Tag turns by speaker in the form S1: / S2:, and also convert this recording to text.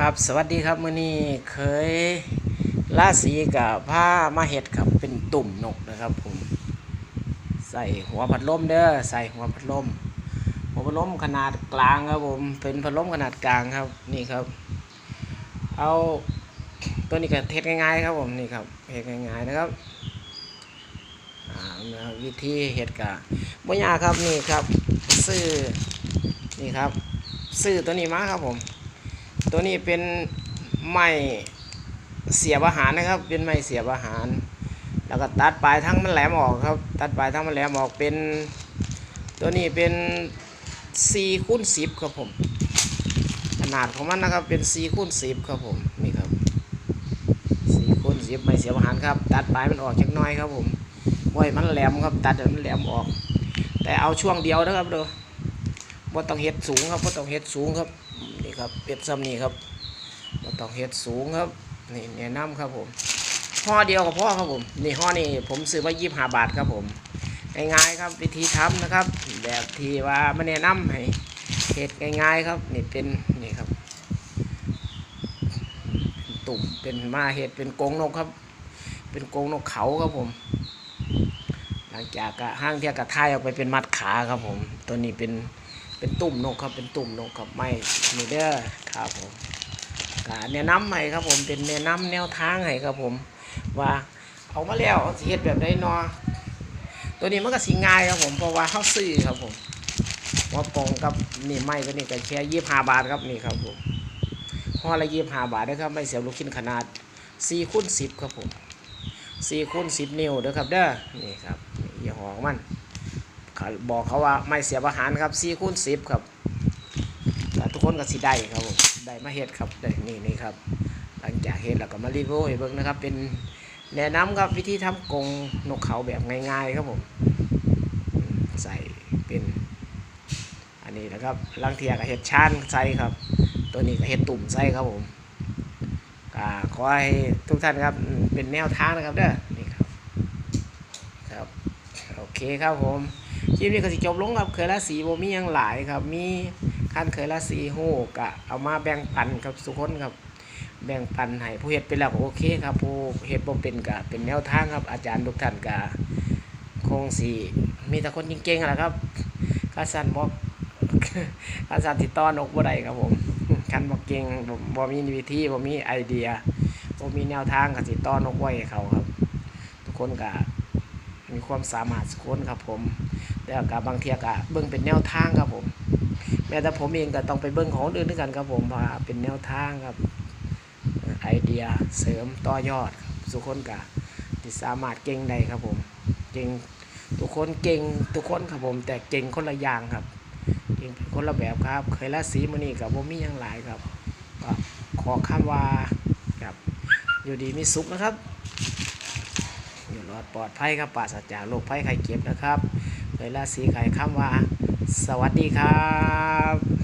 S1: ครับ สวัสดีครับมื้อนี้เคยล่าสีกับผ้ามาเห็ดครับเป็นตุ่มนกนะครับผมใส่หัวพัดลมเด้อใส่หัวพัดลมหัวพัดลมขนาดกลางครับผมเป็นพัดลมขนาดกลางครับนี่ครับ เอาตัวนี้ก็เทสง่ายๆครับผมนี่ครับเทสง่ายๆนะครับอ่านะครับวิธีเห็ดกะบ่ยากครับนี่ครับ ซื้อนี่ครับ ซื้อตัวนี้มาครับผม ตัวนี้เป็นไม้เสียบอาหารนะครับ เป็นไม้เสียบอาหาร แล้วก็ตัดปลายทั้งมันแหลมออกครับ ตัดปลายทั้งมันแหลมออกเป็น ตัวนี้เป็น4คูณ10ครับผม ขนาดของมันนะครับเป็น4คูณ10ครับผมนี่ครับ4คูณ10ไม้เสียบอาหารครับ ตัดปลายมันออกจักน้อยครับผมไว้ยมันแหลมครับ ตัดมันแหลมออก แต่เอาช่วงเดียวนะครับเด้อบ่ต้องเฮ็ดสูงครับบ่ต้องเฮ็ดสูงครับ ครับเป็ดซ้ำนี่ครับบ่ต้องเฮ็ดสูงครับ นี่แนะนำครับผมห่อเดียวกับพ่อครับผม นี่ห่อนี่ผมซื้อมายี่สิบห้าบาทครับผมง่ายๆครับวิธีทำนะครับ แบบที่ว่าไม่แนะนำให้เฮ็ดง่ายๆครับ นี่เป็นนี่ครับ ตุ่มเป็นมาเห็ดเป็นกงนกครับ เป็นกงนกเขาครับผม หลังจากะห้างเทียกระทายออกไปเป็นมัดขาครับผม ตัวนี้เป็น เป็นตุ่มนกครับเป็นตุ่มนกครับไม่นี่เด้อครับผมก็แนะนำให้ครับผมเป็นแนะนำแนวทางให้ครับผม ว่าเอามาแล้วสิเฮ็ดแบบใดเนาะตัวนี้มันก็สิง่ายครับผมเพราะว่าเขาซื้อครับผมหัว่าปองกับนี่ไม้ตัวนี้ก็แค่ยี่ห้าบาทครับนี่ครับผมห่อละยี่ห้าบาทนะครับไม่เสียลูกชิ้นขนาดสี่คูณสิบครับผมสี่คูณสิบนิ้วเด้อครับเด้อนี่ครับนี่ยี่ห้อของมัน บอกเขาว่าไม่เสียบอาหารครับ4คูณ10ครับแต่ทุกคนก็สิได้ครับได้มาเฮ็ดครับได้นี่นี่ครับ หลังจากเฮ็ดแล้วก็มารีวิวให้เบิ่งนะครับ เป็นแนะนำครับวิธีทำกรงนกเขาแบบง่ายๆครับผมใส่เป็น อันนี้นะครับลังเทียกับเฮ็ดชานใส่ครับ ตัวนี้ก็เฮ็ดตุ่มใส่ครับผมก็ขอให้ทุกท่านครับเป็นแนวทางนะครับเด้อนี่ครับครับโอเคครับผม คลิปนี้ก็สิจบลงครับเคยละสีโบมียังหลายครับ มีขั้นเคยละสีโหกะเอามาแบ่งปันครับทุกคนครับ แบ่งปันให้ผู้เฮ็ดเป็นแล้วก็โอเคครับผู้เฮ็ดบ่เป็นก็เป็นแนวทางครับ อาจารย์ทุกท่านก็คงสิมีแต่คนเก่งๆแหละครับข้าสันบอกข้าสันติดต่อนกบ่ได้ครับผมคันบ่เก่งบ่บ่มีวิธีบ่มีไอเดียบ่มีแนวทางก็สิดต่อนกไว้เขาครับ ทุกคนก็มีความสามารถทุกคนครับผม แล้วกับบางเทียกะเบิ่งเป็นแนวทางครับผม แม้แต่ผมเองก็ต้องไปเบิ่งของอื่นด้วยกันครับผมว่าเป็นแนวทางครับ ไอเดียเสริมต่อยอดครับทุกคนกะที่สามารถเก่งได้ครับผมเก่งทุกคนเก่งทุกคนครับผม แต่เก่งคนละอย่างครับเก่งคนละแบบครับ เคยละสีมือนี่กับผมมีอย่างหลายครับก็ขอคำว่าครับอยู่ดีมีสุขนะครับอยู่รอดปลอดภัยครับปราศจากโรคภัยไข้เจ็บนะครับ ลาสีไข่คำว่า สวัสดีครับ